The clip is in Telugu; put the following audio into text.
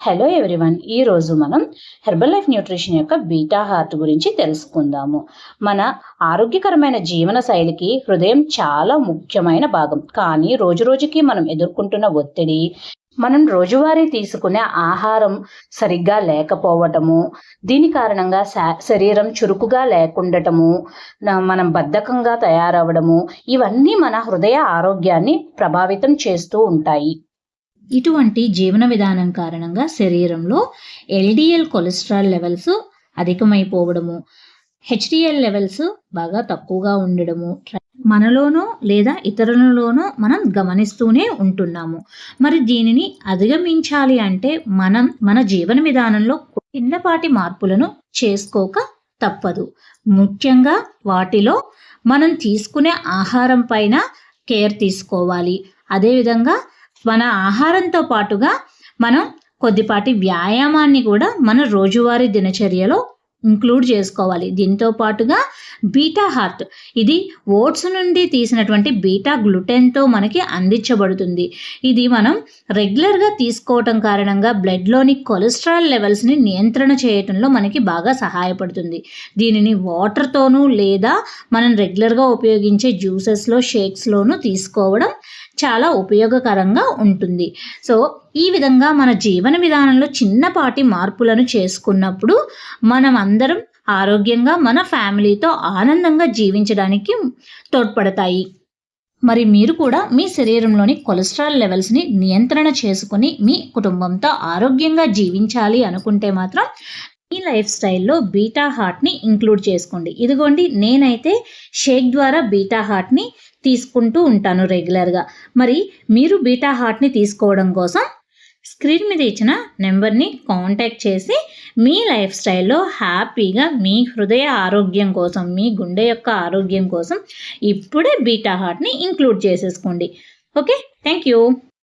హలో ఎవ్రీవన్ ఈ రోజు మనం హెర్బల్ లైఫ్ న్యూట్రిషన్ యొక్క బీటా హార్ట్ గురించి తెలుసుకుందాము. మన ఆరోగ్యకరమైన జీవన శైలికి హృదయం చాలా ముఖ్యమైన భాగం. కానీ రోజు రోజుకి మనం ఎదుర్కొంటున్న ఒత్తిడి మనం రోజువారీ తీసుకునే ఆహారం సరిగ్గా లేకపోవటము దీని కారణంగా శా- శరీరం చురుకుగా లేకుండటము మనం బద్ధకంగా తయారవడము ఇవన్నీ మన హృదయ ఆరోగ్యాన్ని ప్రభావితం చేస్తూ ఉంటాయి. ఇటువంటి జీవన విధానం కారణంగా శరీరంలో ఎల్డిఎల్ కొలెస్ట్రాల్ లెవెల్స్ అధికమైపోవడము హెచ్డిఎల్ లెవెల్స్ బాగా తక్కువగా ఉండడము మనలోనో లేదా ఇతరులలోనో మనం గమనిస్తూనే ఉంటున్నాము. మరి దీనిని అధిగమించాలి అంటే మనం మన జీవన విధానంలో చిన్నపాటి మార్పులను చేసుకోక తప్పదు. ముఖ్యంగా వాటిలో మనం తీసుకునే ఆహారం పైన కేర్ తీసుకోవాలి. అదేవిధంగా మన ఆహారంతో పాటుగా మనం కొద్దిపాటి వ్యాయామాన్ని కూడా మన రోజువారీ దినచర్యలో ఇంక్లూడ్ చేసుకోవాలి. దీంతో పాటుగా బీటా హార్ట్ ఇది ఓట్స్ నుండి తీసినటువంటి బీటా గ్లూటెన్తో మనకి అందించబడుతుంది. ఇది మనం రెగ్యులర్గా తీసుకోవటం కారణంగా బ్లడ్లోని కొలెస్ట్రాల్ లెవెల్స్ని నియంత్రణ చేయటంలో మనకి బాగా సహాయపడుతుంది. దీనిని వాటర్తోనూ లేదా మనం రెగ్యులర్గా ఉపయోగించే జ్యూసెస్లో షేక్స్లోనూ తీసుకోవడం చాలా ఉపయోగకరంగా ఉంటుంది. సో ఈ విధంగా మన జీవన విధానంలో చిన్నపాటి మార్పులను చేసుకున్నప్పుడు మనం అందరం ఆరోగ్యంగా మన ఫ్యామిలీతో ఆనందంగా జీవించడానికి తోడ్పడతాయి. మరి మీరు కూడా మీ శరీరంలోని కొలెస్ట్రాల్ లెవెల్స్ని నియంత్రణ చేసుకుని మీ కుటుంబంతో ఆరోగ్యంగా జీవించాలి అనుకుంటే మాత్రం మీ లైఫ్ స్టైల్లో బీటా హార్ట్ని ఇంక్లూడ్ చేసుకోండి. ఇదిగోండి నేనైతే షేక్ ద్వారా బీటా హార్ట్ని తీసుకుంటూ ఉంటాను రెగ్యులర్గా. మరి మీరు బీటా హార్ట్ని తీసుకోవడం కోసం స్క్రీన్ మీద ఇచ్చిన నెంబర్ని కాంటాక్ట్ చేసి మీ లైఫ్ స్టైల్లో హ్యాపీగా మీ హృదయ ఆరోగ్యం కోసం మీ గుండె యొక్క ఆరోగ్యం కోసం ఇప్పుడే బీటా హార్ట్ని ఇంక్లూడ్ చేసేసుకోండి. ఓకే? Thank you